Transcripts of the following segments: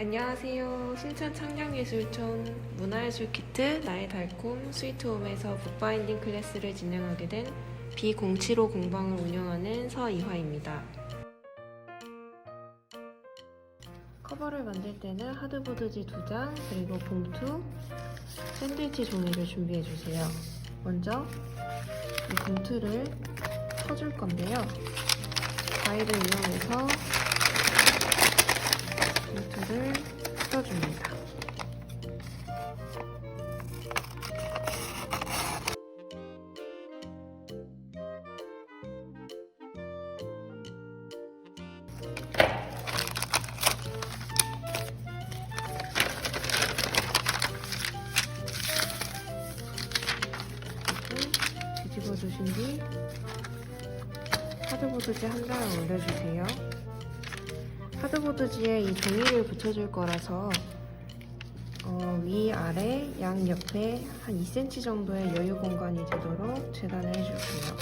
안녕하세요. 신천 창경예술촌 문화예술 키트 나의 달콤 스위트홈에서 북바인딩 클래스를 진행하게 된 B075 공방을 운영하는 서이화입니다. 커버를 만들 때는 하드보드지 2장 그리고 봉투, 샌드위치 종이를 준비해 주세요. 먼저 이 봉투를 퍼줄 건데요. 가위를 이용해서 봉투를 풀어줍니다. 뒤집어 주신 뒤 하드보드지 한 장을 올려주세요. 하드보드지에 이 종이를 붙여줄 거라서 어, 위, 아래, 양 옆에 한 2cm 정도의 여유 공간이 되도록 재단을 해줄게요.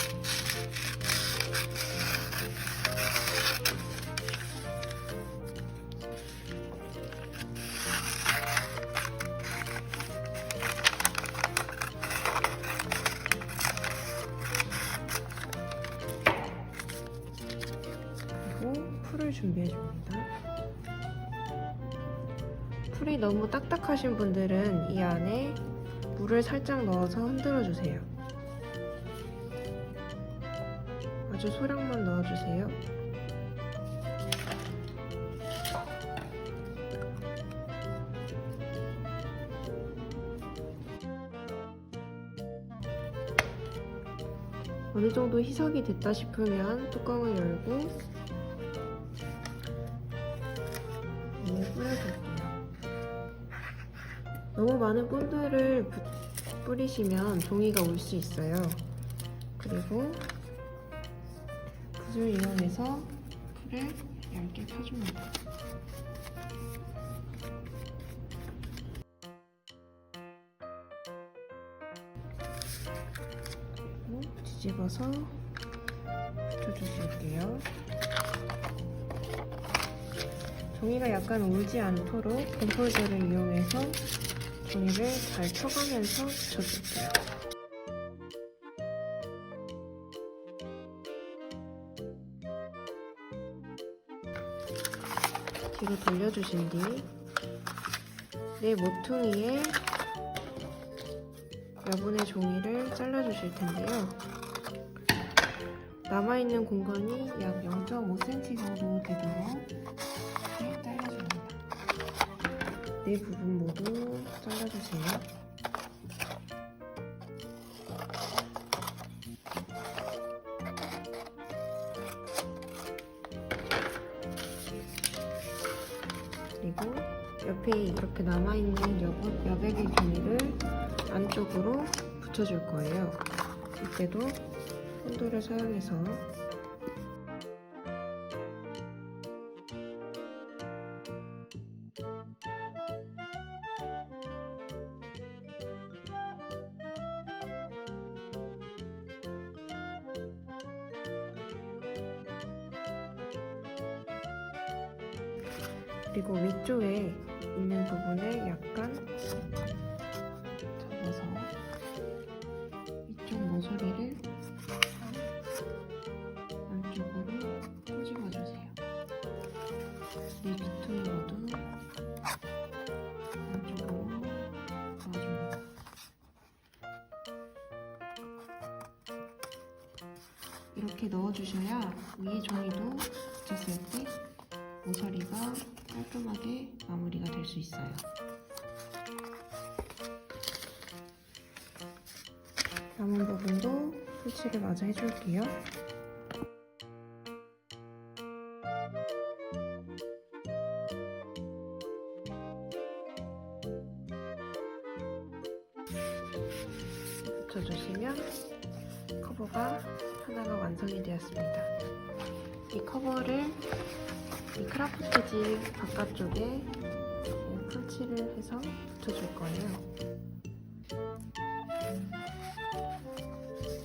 풀이 너무 딱딱하신 분들은 이 안에 물을 살짝 넣어서 흔들어 주세요. 아주 소량만 넣어주세요. 어느 정도 희석이 됐다 싶으면 뚜껑을 열고 위에 뿌려줄게요. 너무 많은 본드를 부- 뿌리시면 종이가 올 수 있어요. 그리고 붓을 이용해서 풀을 얇게 펴줍니다. 뒤집어서 붙여주실게요. 종이가 약간 울지 않도록 곰폴즈를 이용해서 종이를 잘 펴가면서 붙여줄게요. 뒤로 돌려주신 뒤 내 모퉁이에 여분의 종이를 잘라주실 텐데요. 남아있는 공간이 약 0.5cm 정도 되도록 네 부분 모두 잘라주세요. 그리고 옆에 이렇게 남아있는 여, 여백의 종이를 안쪽으로 붙여줄 거예요. 이때도 본드를 사용해서 그리고 위쪽에 있는 부분을 약간 접어서 위쪽 모서리를 안쪽으로 꼬집어 주세요. 이 모두 안쪽으로 넣어줍니다. 이렇게 넣어주셔야 위에 종이도 붙였을 때 모서리가 깔끔하게 마무리가 될 수 있어요. 남은 부분도 풀칠을 마저 해줄게요. 붙여주시면 커버가 하나가 완성이 되었습니다. 이 커버를 이 크라프트지 바깥쪽에 풀칠을 해서 붙여줄 거예요.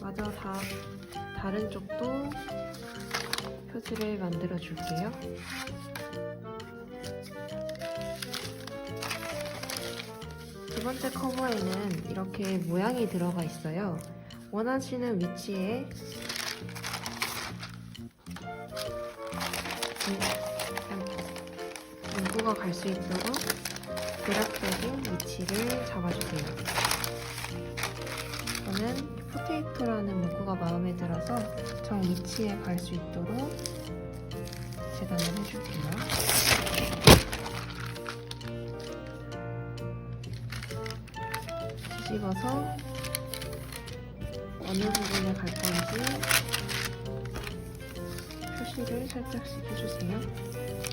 마저 다 다른 쪽도 표지를 만들어 줄게요. 번째 커버에는 이렇게 모양이 들어가 있어요. 원하시는 위치에 문구가 갈수 있도록 드랍되는 위치를 잡아주세요. 저는 포테이토라는 문구가 마음에 들어서 정 위치에 갈 수 있도록 재단을 해줄게요. 뒤집어서 어느 부분에 갈 건지 표시를 살짝씩 해주세요.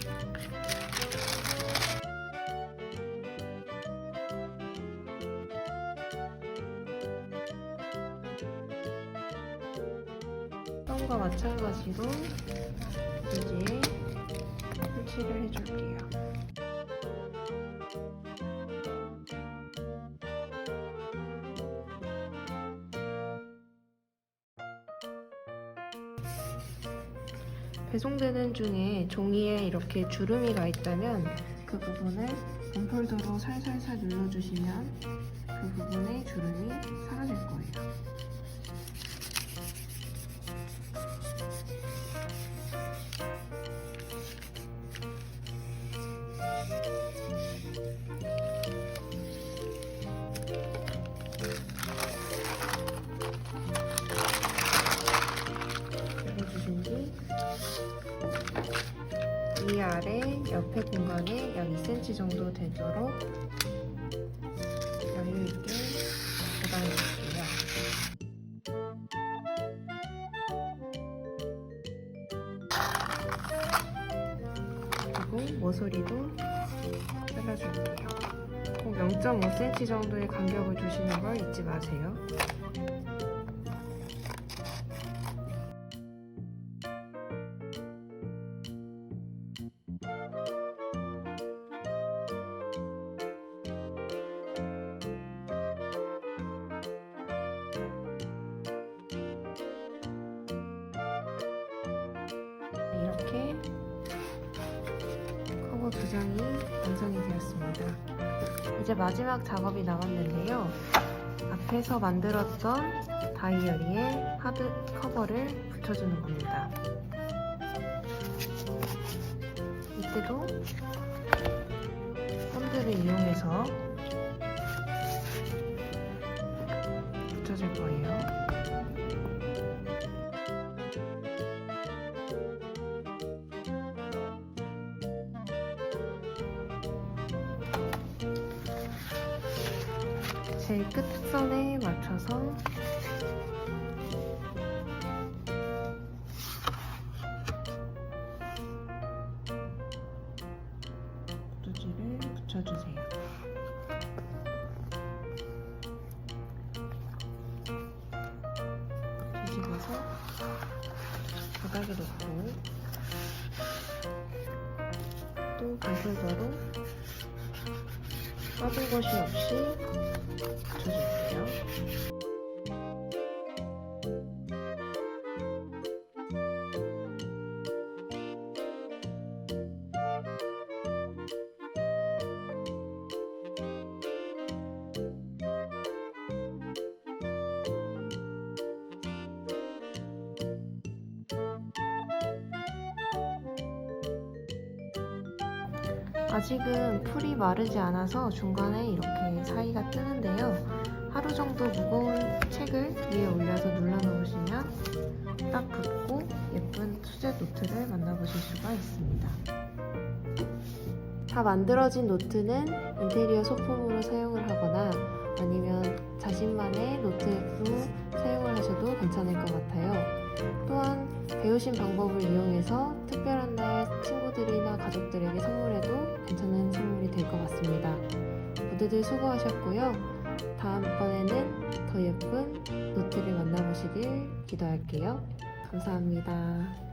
처음과 마찬가지로 이제 설치를 해줄게요. 배송되는 중에 종이에 이렇게 주름이가 있다면 그 부분을 본폴더로 살살살 눌러주시면 그 부분의 주름이 사라질 거예요. 위아래 옆에 공간에 약 2cm 정도 되도록 여유 있게 보관해 줄게요. 그리고 모서리도 잘라줄게요. 꼭 0.5cm 정도의 간격을 두시는 걸 잊지 마세요. 두 장이 완성이 되었습니다. 이제 마지막 작업이 남았는데요. 앞에서 만들었던 다이어리에 하드 커버를 붙여주는 겁니다. 이때도 펀드를 이용해서 붙여줄 거예요. 제일 끝선에 맞춰서 구두지를 붙여주세요. 뒤집어서 바닥에 놓고 또 반솔더로 빠진 것이 없이 붙여줄게요. 아직은 풀이 마르지 않아서 중간에 이렇게 사이가 뜨는데요. 하루 정도 무거운 책을 위에 올려서 눌러놓으시면 딱 붙고 예쁜 수제 노트를 만나보실 수가 있습니다. 다 만들어진 노트는 인테리어 소품으로 사용을 하거나 아니면 자신만의 노트로 사용을 하셔도 괜찮을 것 같아요. 배우신 방법을 이용해서 특별한 날 친구들이나 가족들에게 선물해도 괜찮은 선물이 될 것 같습니다. 모두들 수고하셨고요. 다음번에는 더 예쁜 노트를 만나보시길 기도할게요. 감사합니다.